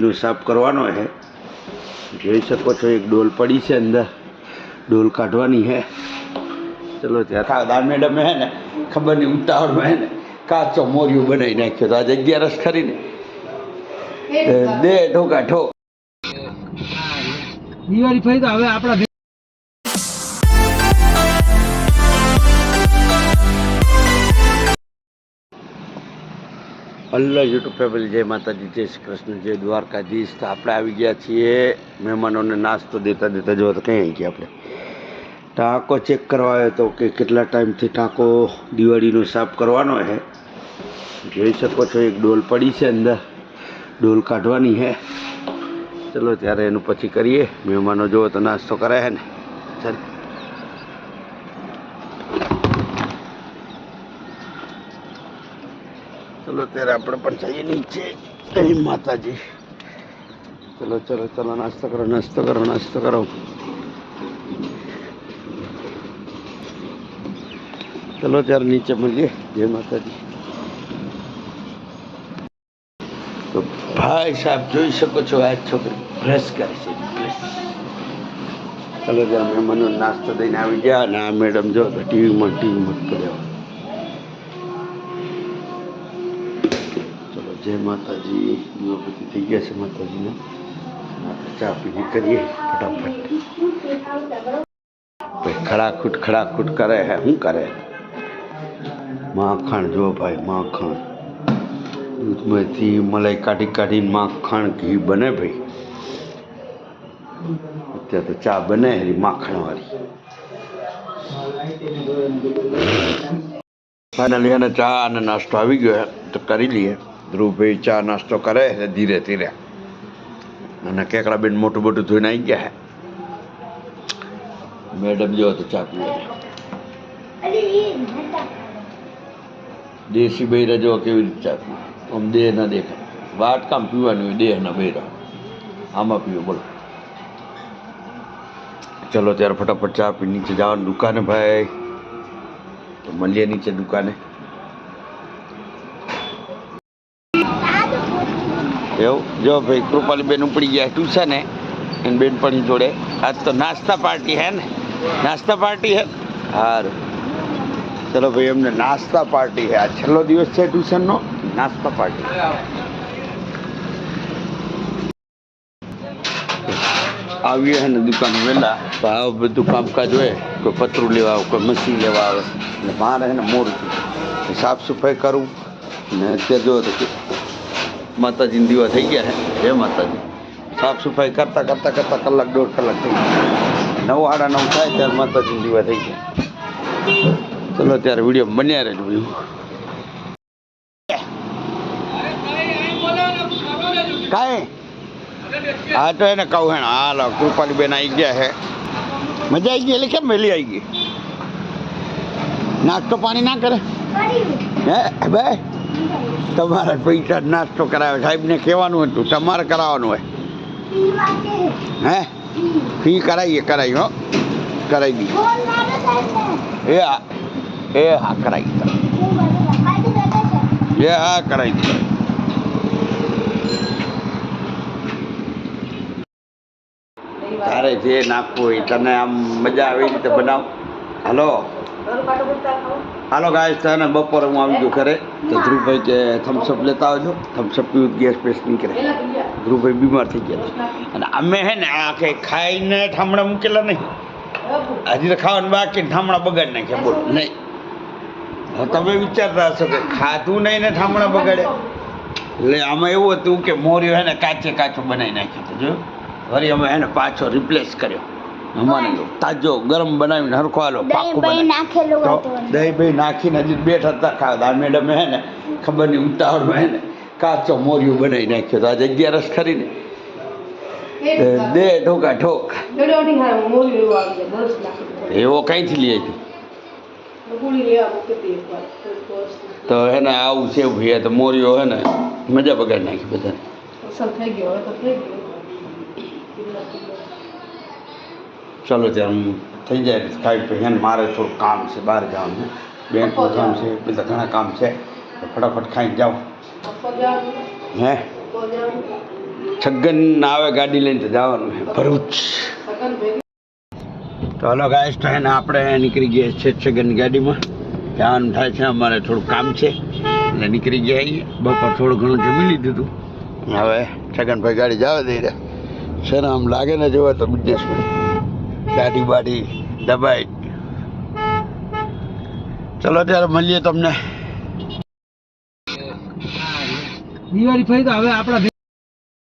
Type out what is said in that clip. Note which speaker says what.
Speaker 1: નું સાફ કરવાનો છે જોઈ શકો છો એક ડોલ પડી છે અંદર. ડોલ કાઢવાની છે ચલો ત્યાં ખાધા મેડમ હે ને ખબર નહીં ઉતાવળમાં હે ને કાચો મોરિયું બનાવી નાખ્યો તો આજે અગિયારસ ખરી ને દે ઠોકા ઠોક
Speaker 2: દિવાળી ફરી તો હવે આપણા
Speaker 1: અલ્લા યુટ્યુબ ફેમિલી, જય માતાજી, જય શ્રી કૃષ્ણ, જય દ્વારકાધીશ. તો આપણે આવી ગયા છીએ મહેમાનોને નાસ્તો દેતા દેતા. જોવા તો કંઈ આવી ગયા આપણે. ટાંકો ચેક કરવા આવ્યો તો કે કેટલા ટાઈમથી ટાંકો દિવાળીનો સાફ કરવાનો છે. જોઈ શકો છો, એક ડોલ પડી છે અંદર. ડોલ કાઢવાની છે. ચલો, ત્યારે એનું પછી કરીએ. મહેમાનો જોવો તો નાસ્તો કરે ને. ચાલ. ચલો, ત્યારે આપણે પણ જઈએ નીચે. જય માતાજી. ચલો ચલો ચલો, નાસ્તો કરો નાસ્તો કરો નાસ્તો કરો. ચલો, ત્યારે નીચે મળીએ. જય માતાજી. તો ભાઈ સાહેબ, જોઈ શકો છો, આ છોકરી બ્રશ કરે છે ચલો, ત્યારે મહેમાનો નાસ્તો દઈને આવી ગયા અને આ મેડમ જો, ટીવીમાં ટીવીમાં જ ચલો જય માતાજી. દીવાબત્તી થઈ ગયા છે માતાજીને. ચા પીને કરીએ ફટાફટ. ખડાખૂટ ખડાખૂટ કરે હે. શું કરે? માખણ જો ભાઈ, માખણ. દૂધમાંથી મલાઈ કાઢી કાઢીને માખણ ઘી બને ભાઈ. અત્યારે તો ચા બને એની માખણવાળી. ફાઇનલી એને ચા અને નાસ્તો આવી ગયો તો કરી લઈએ. ધ્રુવભાઈ ચા નાસ્તો કરે ધીરે ધીરે. અને કેકડાબેન મોટું મોટું ધોઈને આવી ગયા હે. મેડમ જો તો ચા પીવે. દેશી બૈરા જો કેવી રીતે ચા પીવે? આમ દેહ ના દેખાય. વાત કામ પીવાનું હોય દેહ ના બૈરા. આમાં પીવો, બોલો. ચલો ત્યારે ફટાફટ ચા પી નીચે જવાનું દુકાને ભાઈ. તો મળીએ નીચે દુકાને. એવું? જો ભાઈ, કૃપાલીબેન ઉપડી ગયા ટ્યુશન હે એની બેનપણી જોડે. આજ તો નાસ્તા પાર્ટી હે ને? નાસ્તા પાર્ટી હે? સારું ચલો ભાઈ એમને નાસ્તા પાર્ટી હે. આ છેલ્લો દિવસ છે ટ્યુશનનો. નાસ્તા પાર્ટી. આવીએ હે ને દુકાન વહેલા તો આ બધું કામકાજ હોય, કોઈ પતરું લેવા આવે, કોઈ મસી લેવા આવે. એટલે મારે હે ને મોડું સાફ સફાઈ કરું. ને અત્યારે જો તો કે માતાજીની દીવા થઈ ગયા છે જય માતાજી સાફ સફાઈ કરતાં કરતાં કરતાં કલાક દોઢ કલાક થઈ ગયા નવ આડા નવ થાય ત્યારે માતાજીની દીવા થઈ ગયા ચલો ત્યારે વીડિયો બન્યા રહેજો બધું કાંઈ હા તો એને કહું હે હાલો કૃપાલી બેન આવી ગયા છે મજા આવી ગઈ એટલે કેમ વહેલી આવી ગઈ નાસ્તો પાણી ના કરે હે ભાઈ તમારે પૈસા નાસ્તો કરાવે. સાહેબને કહેવાનું હતું, તમારે કરાવવાનું હોય. હે? ફી કરાવીએ કરાવી હો. કરાવી દઈએ. એ હા એ હા કરાવી દઈએ. એ હા કરાવી દઈએ. તારે જે નાખવું હોય, તને આમ મજા આવે એ રીતે બનાવ. હાલો. હાલો ગાય છે બપોરે હું આવી ગયો ઘરે. તો ધ્રુવભાઈ કે થમ્સઅપ લેતા આવજો. થમ્સઅપ પીવું ગેસ પેસ નીકળે ધ્રુવભાઈ બીમાર થઈ ગયા અને અમે હે ને આ કંઈ ખાઈને ઠામણા મૂકેલા નહીં. હજી તો ખાવાનું બાકી ઠામણા બગાડી નાખ્યા બોલો. નહીં. તમે વિચારતા હશો કે ખાધું નહીં ને ઠામણા બગાડે. એટલે આમાં એવું હતું કે મોર્યો હે ને કાચે કાચો બનાવી નાખ્યો હતું જો. વળી અમે એને પાછો રિપ્લેસ કર્યો. તાજો ગરમ બનાવીને હરખો હાલો પાકું
Speaker 3: દહીં
Speaker 1: બનાવી. દહીં ભાઈ નાખીને હજી બેઠા હતા ખાવા. મેડમે હે ને ખબર નહીં ઉતાવળમાં હે ને કાચો મોરિયું બનાવી નાખ્યો તો આજે અગિયારસ ખરી ને દે ઠોકા ઠોક એવો કઈથી લઈ આવી તો હે ને આવું છે ભાઈ તો મોરિયો હે ને મજા બગાડી નાખી બધાને. ચલો ત્યારે થઈ જાય ખાઈ પી મારે થોડું કામ છે બહાર જવાનું બેંકનું કામ છે બધા ઘણા કામ છે. ફટાફટ ખાઈને જાઓ. હે? છગન આવે ગાડી લઈને તો જવાનું છે. ભરૂચ. તો હલો ગાય એને આપણે નીકળી ગયા છે છગન ગાડીમાં. જવાનું થાય છે અમારે થોડું કામ છે. એટલે નીકળી ગયા બપોર થોડું ઘણું જમી લીધું હતું હવે છગનભાઈ ગાડી જવા દઈ રહ્યા. છે ને આમ લાગે ને જોવા તો બિઝનેસમેન ગાડી બાડી દબાઈ. ચલો ત્યારે મળીએ તમને.
Speaker 2: દિવાળી ફરી તો હવે આપણા